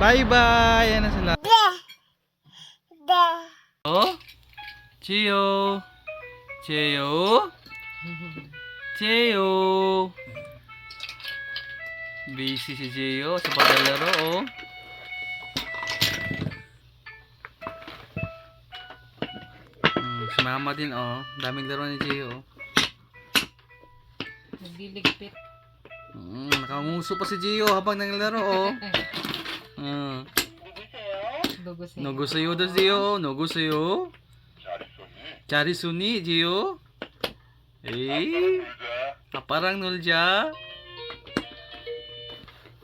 Bye-bye! Yan na sila. Oh? Chio! Chio! Chio! Busy si Gio sa paglalaro, oh. Hmm, si mama din, oh. Daming laro ni Gio, oh. Nagliligpit. Mm, nakanguso pa si Gio habang naglalaro, oh. Mm. Dugo siya. Nogo sa'yo daw, Gio. Nogo sa'yo. Chari suni, Gio. Eh. Kaparang nulja.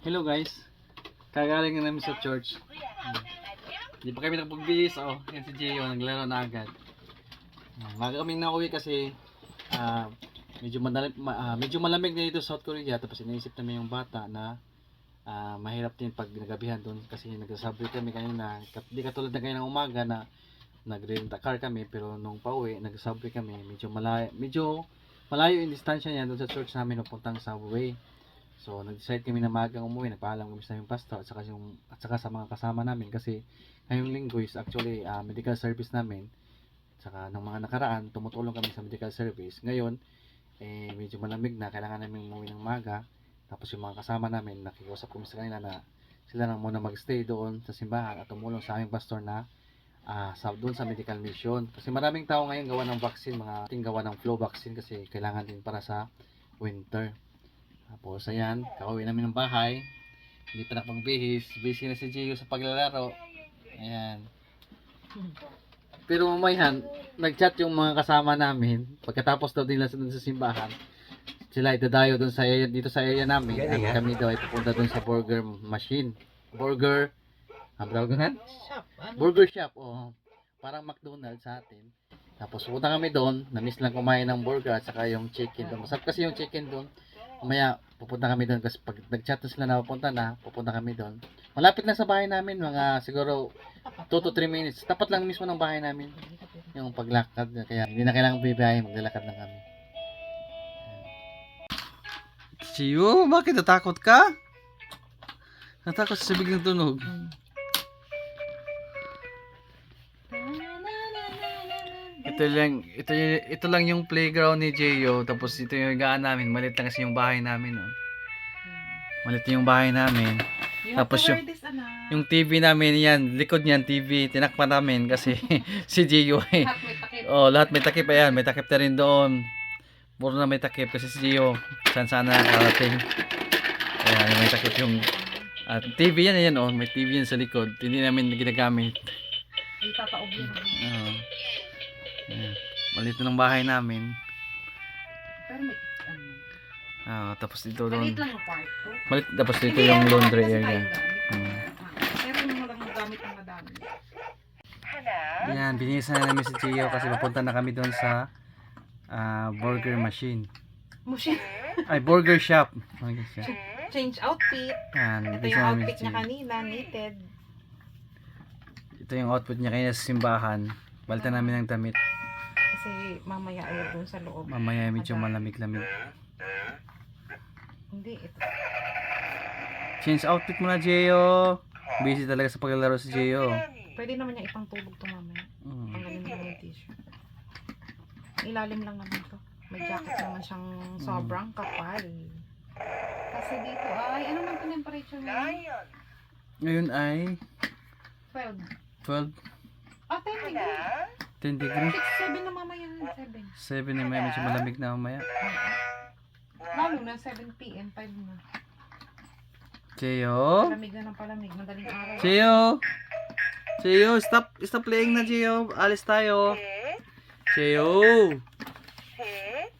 Hello, guys. Kagaling na namin sa church. Hmm. Hindi pa kami nakapagbihis. Oh, yan si Gio. Naglaro na agad. Maga kaming nauwi kasi ah medyo, madalim, ma- ah, medyo malamig na dito sa South Korea. Tapos iniisip namin yung bata na ah, mahirap din pag nagabihan doon kasi nagsasabi kami kanina di katulad na ng umaga na nag-rent a car kami pero nung pauwi nagsasabi kami medyo malayo medyo malayo yung distansya niya doon sa church namin papuntang subway so nag-decide kami na maagang umuwi nagpaalam kami sa aming pastor at saka, yung, at saka sa mga kasama namin kasi ngayong linggo is actually ah, medical service namin saka nung mga nakaraan tumutulong kami sa medical service ngayon eh medyo malamig na kailangan namin umuwi ng maga tapos yung mga kasama namin, nakiusap kami sa kanila na sila nang muna magstay doon sa simbahan at tumulong sa aming pastor na ah sa doon sa medical mission. Kasi maraming tao ngayon gawa ng vaccine, mga ating gawa ng flu vaccine kasi kailangan din para sa winter. Tapos ayan, kakauwi namin ng bahay. Hindi pa nakapagbihis. Busy na si Gio sa paglalaro. Ayan. Pero mamayan, nag-chat yung mga kasama namin. Pagkatapos daw nila sa, dun sa simbahan, sila itadayo doon sa area, dito sa area namin. At kami daw ay pupunta doon sa burger machine. Burger, ang tawag? Shop. Ano? Burger shop, oh. Parang McDonald's sa atin. Tapos pupunta kami doon, na-miss lang kumain ng burger at saka yung chicken doon. Masarap kasi yung chicken doon. Mamaya pupunta kami doon kasi pag nag-chat na sila na pupunta na, pupunta kami doon. Malapit lang sa bahay namin, mga siguro 2 to 3 minutes. Tapat lang mismo ng bahay namin yung paglakad. Kaya hindi na kailangan bibiyahe, maglalakad lang kami. Chiyo, bakit natakot ka? Natakot sa biglang tunog. Ito lang, ito, ito lang yung playground ni Jeyo. Tapos ito yung gaan namin. Malit lang kasi yung bahay namin. Oh. Malit yung bahay namin. Tapos yung- This, anak. Yung TV namin yan, likod niyan TV, tinakpan namin kasi si Jeyo eh. Oh, lahat may takip ayan, may takip na rin doon. Puro na may takip kasi si Gio, saan sana nakarating. Ayan, may takip yung at TV yan, ayan oh, may TV yan sa likod. Hindi namin ginagamit. Ay, tataob yun. Oo. Ayan. Maliit na ng bahay namin. Pero may, ano, Ah, tapos dito doon. maliit lang yung kwarto. Malit, tapos dito Hindi, yung ano, laundry kasi area. gamit. Hmm. Ah, Pero yung walang gamit ng madami. Ayan, binisan na namin si Gio kasi papunta na kami doon sa ah, burger machine. Mushi, Ay, burger shop. Burger shop. change outfit. Ayan, Ito binisan yung namin outfit si niya Gio. kanina, knitted. Ito yung outfit niya kanina sa simbahan. Balta namin ng damit. Kasi mamaya ayaw dun sa loob. Mamaya medyo malamig-lamig. Hindi, ito. Change outfit muna, Gio. Busy talaga sa paglalaro si Gio. Pwede naman niya ipang tulog to mamaya. Mm. Tanggalin mo lang yung t-shirt. Ilalim lang naman to. May jacket naman siyang sobrang kapal. Kasi dito ay, ano man ang temperature mo? Ngayon ay 12. 12, Ah, 10 degree. 10 degree. 6, 7 na mamaya yun, 7. 7 na may medyo malamig na mamaya. Lalo na 7 p.m. 5 na. Gio? Palamig na ng palamig. Madaling araw. Gio? Gio, stop, stop playing na Gio. Alis tayo. Gio?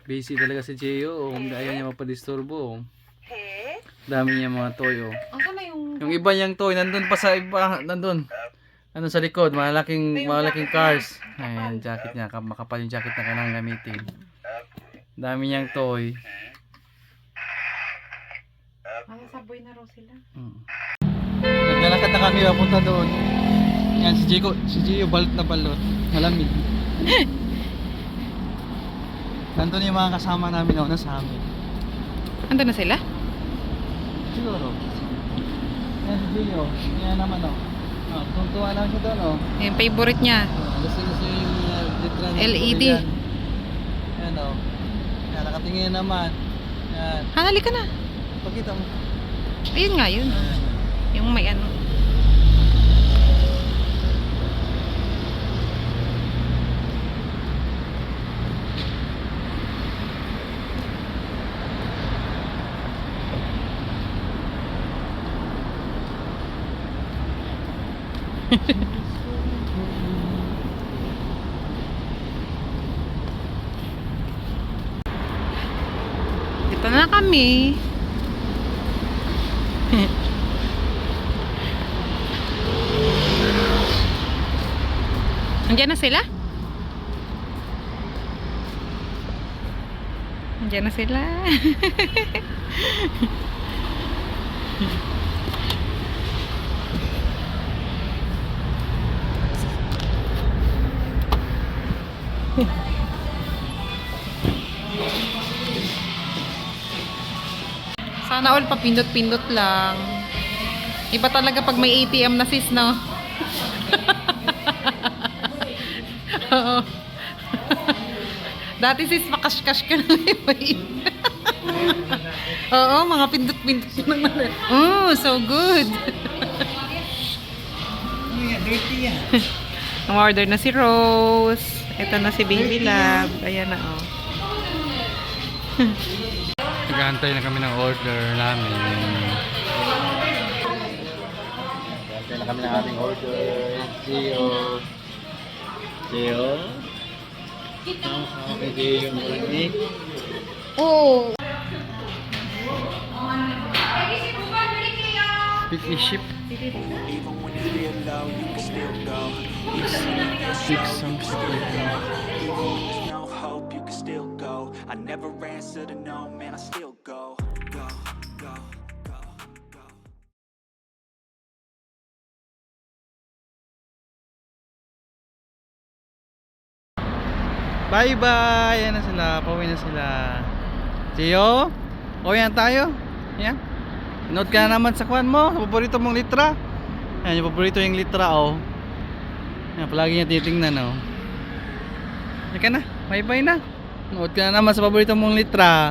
Busy talaga si Gio. Oh. Ayaw niya mapadisturbo. oh. Dami niya mga toy. Oh. Ang na yung... Yung iba niyang toy, nandun pa sa iba, nandun. Nandun sa likod, malaking, malaking cars. Ayan, jacket niya, ka- makapal yung jacket na kailangan gamitin. Dami niyang toy. Mga saboy na raw sila. Mm. Naglalakad na kami, papunta doon. Yan, si Gio, si Gio balot na balot. Malamig. Nandun yung mga kasama namin, oh, nasa amin. Ando na sila? Siguro. Yan si Gio. Yan naman oh. Oh, tuntua lang siya doon oh. Yung favorite niya. Oh, Gusto gusto yung uh, litra ng LED. Yan. Oh. Yan, nakatingin naman. Yan. Hanali ka na. Pakita mo. Ayun nga yun. Yung may ano. Dito na kami. Andiyan na sila? Andiyan sila. Sana all papindot-pindot lang. Iba talaga pag may ATM na sis, no? Dati sis, makash-cash ka may Oo, mga pindot-pindot lang naman. Oh, so good. dirty yan. Umorder na si Rose. Ito na si Baby Love. Ayan na, oh. Nag-aantay na kami ng order namin. Nag-aantay na kami ng aming order. Gio. Gio. Okay, Gio yung lagi. Oh! Big ship. Even when you feel low, you can still go. Six songs. Never answer to no, man, I still go. Go, go. Bye bye! Ayan na sila. Pauwi na sila. Gio? Pauwi na tayo. Yan. Note ka na naman sa kwan mo. Paborito mong litra. Yan, yung paborito yung litra, oh. Yan, palagi niya titingnan, oh. Yan ka na. Bye bye na. Note ka na naman sa paborito mong litra.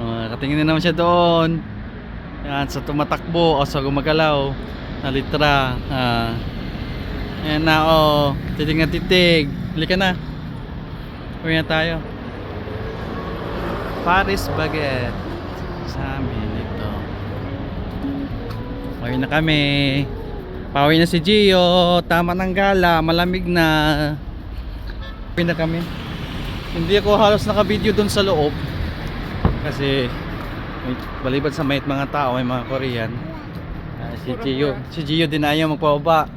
Oh, nakatingin na naman siya doon. Yan, sa tumatakbo o sa gumagalaw na litra. Ah. Ayan na, oh. Titig na titig. Halika na. Uwi na tayo. Paris Baguette. Sa amin ito. Uwi na kami. Pauwi na si Gio. Tama ng gala. Malamig na. Uwi na kami. Hindi ako halos naka-video doon sa loob. Kasi may, balibad sa may mga tao, may mga Korean. Ah, si Gio, si Gio din ayaw magpababa.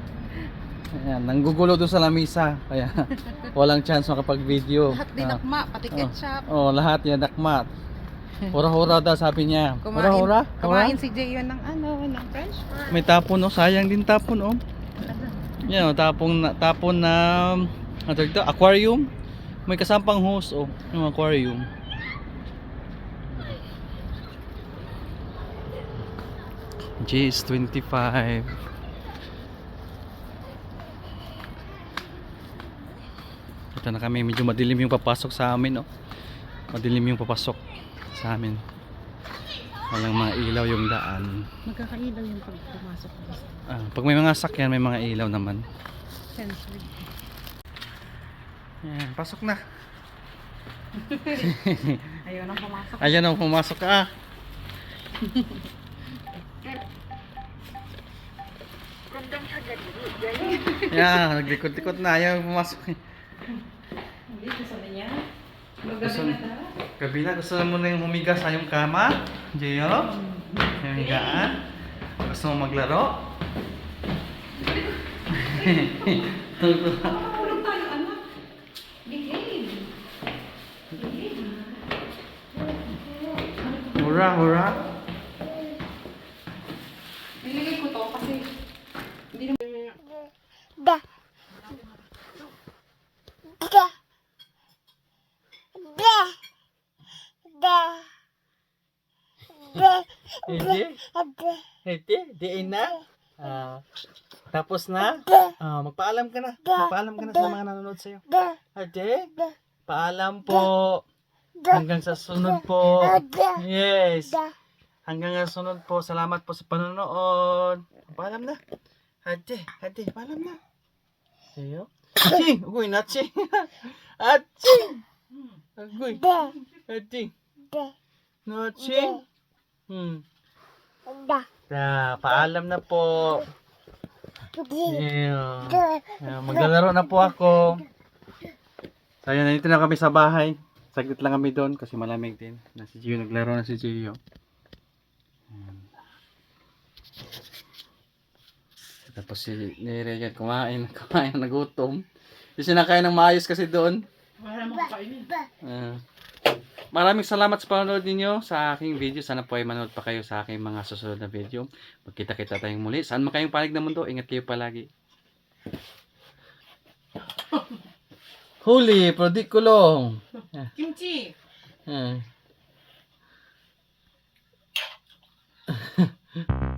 Ayan, nanggugulo doon sa lamisa. Kaya walang chance makapag-video. Lahat din Ah. akma, pati Oh. ketchup. Oh, lahat yan nakmat. Hura-hura daw sabi niya. Kumain, Hura-hura? kumain si Jayon ng ano, ng french fries. May tapon oh, sayang din tapon oh. Yan oh, tapon na tapon na ano tawag dito? aquarium. May kasampang hose oh, yung aquarium. Jeez, 25. Ito na kami, medyo madilim yung papasok sa amin oh. Madilim yung papasok sa amin. Walang mga ilaw yung daan. Magkakailaw yung pag pumasok ng Ah, pag may mga sakyan, may mga ilaw naman. sensory. Yan, pasok na. Ayaw nang pumasok. Ayan o, pumasok ah. Yan, naglikot-likot na. Ayaw pumasok. Hindi, gusto niya. Gusto, gabi na, gusto mo na yung humiga sa yung kama? Jeyo? Yung higaan? Gusto mo maglaro? Tulog hura, hura. Nilagay ko to kasi hindi naman Da. Da. Da. Da. Da. Hindi? Ate. Hindi? Diin na? Ah, tapos na? Ah, magpaalam ka na. Magpaalam ka na sa mga nanonood sa'yo. Ate? Da. Paalam po. Hanggang sa sunod po. Yes. Hanggang sa sunod po. Salamat po sa panonood. Paalam na. Ate, ate, paalam na. Sayo? Ate, ugoy na, ate. Ate. Ugoy. Da. Ate. Da. Nachi. Hmm. Da. Paalam na po. Yeah. Maglalaro na po ako. So, ayun, nandito na kami sa bahay. Saglit lang kami doon kasi malamig din. Na si Gio, naglaro na si Gio. Tapos si Niregan kumain, kumain, nagutom. Hindi siya nakain ng maayos kasi doon. Wala mo kainin. Ah. maraming salamat sa panonood ninyo sa aking video. Sana po ay manood pa kayo sa aking mga susunod na video. Magkita-kita tayong muli. Saan man kayong panig ng mundo, ingat kayo palagi. Huli, prodikulong. Kimchi. Ah.